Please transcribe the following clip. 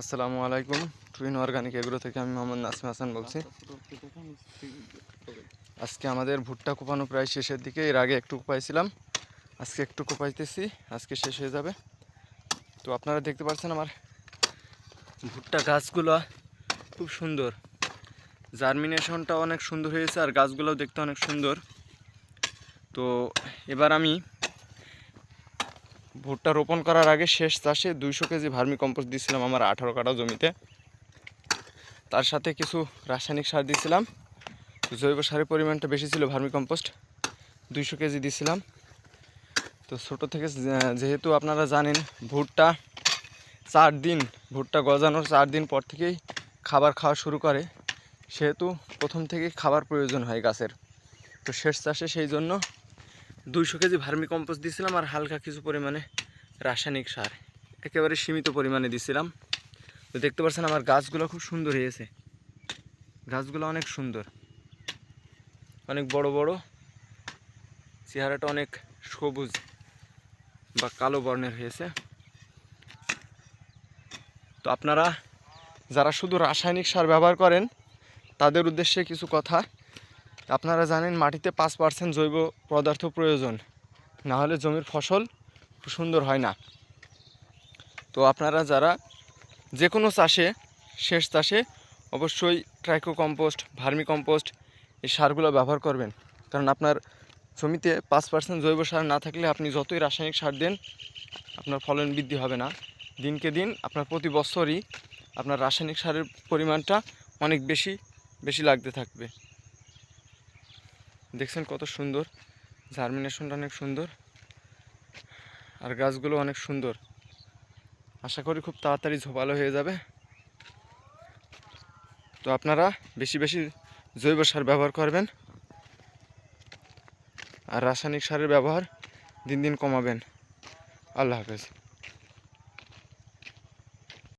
আসসালামু আলাইকুম, twin organic, এগুলো থেকে আমি মোহাম্মদ নাসিম হাসান বলছি। আজকে আমাদের ভুট্টা কোপানো প্রায় শেষের দিকে, এর আগে একটু কোপাইছিলাম, আজকে একটু কোপাইতেছি, আজকে শেষ হয়ে যাবে। তো আপনারা দেখতে পাচ্ছেন আমার ভুট্টা গাছগুলো খুব সুন্দর। জার্মিনেশনটা অনেক সুন্দর হয়েছে, আর গাছগুলোও দেখতে অনেক সুন্দর। তো এবার আমি ভুট্টা রোপণ করার আগে শেষ চাষে দুইশো কেজি ভার্মি কম্পোস্ট দিয়েছিলাম আমার আঠারো কাঠা জমিতে। তার সাথে কিছু রাসায়নিক সার দিয়েছিলাম। জৈব সারের পরিমাণটা বেশি ছিল ভার্মি কম্পোস্ট। দুইশো কেজি দিয়েছিলাম। তো ছোটো থেকে যেহেতু আপনারা জানেন, ভুট্টা চার দিন, ভুট্টা গজানোর চার দিন পর থেকেই খাবার খাওয়া শুরু করে। সেহেতু প্রথম থেকেই খাবার প্রয়োজন হয় গাছের। তো শেষ চাষে সেই জন্য দুইশো কেজি ভার্মি কম্পোস্ট দিয়েছিলাম আর হালকা কিছু পরিমাণে রাসায়নিক সার। একেবারে সীমিত পরিমাণে দিয়েছিলাম তো দেখতে পাচ্ছেন আমার গাছগুলো খুব সুন্দর হয়েছে। গাছগুলো অনেক সুন্দর। অনেক বড় বড়। চেহারাটা অনেক সবুজ বা কালো বর্ণের হয়েছে। তো আপনারা যারা শুধু রাসায়নিক সার ব্যবহার করেন, তাদের উদ্দেশ্যে কিছু কথা আপনারা জানেন মাটিতে পাঁচ পার্সেন্ট জৈব পদার্থ প্রয়োজন। না হলে জমির ফসল সুন্দর হয় না। তো আপনারা যারা যে কোনো চাষে শেষ চাষে অবশ্যই ট্রাইকো কম্পোস্ট ভার্মি কম্পোস্ট এই সারগুলো ব্যবহার করবেন। কারণ আপনার জমিতে পাঁচ পার্সেন্ট জৈব সার না থাকলে আপনি যতই রাসায়নিক সার দেন, আপনার ফলন বৃদ্ধি হবে না। দিনকে দিন আপনার প্রতি বছরই আপনার রাসায়নিক সারের পরিমাণটা অনেক বেশি বেশি লাগতে থাকবে। দেখছেন কত সুন্দর? জার্মিনেশনটা অনেক সুন্দর। আর গাছগুলো অনেক সুন্দর। আশা করি খুব তাড়াতাড়ি ঝোপালো হয়ে যাবে। তো আপনারা বেশি বেশি জৈব সার ব্যবহার করবেন। আর রাসায়নিক সারের ব্যবহার দিন দিন কমাবেন। আল্লাহ হাফেজ।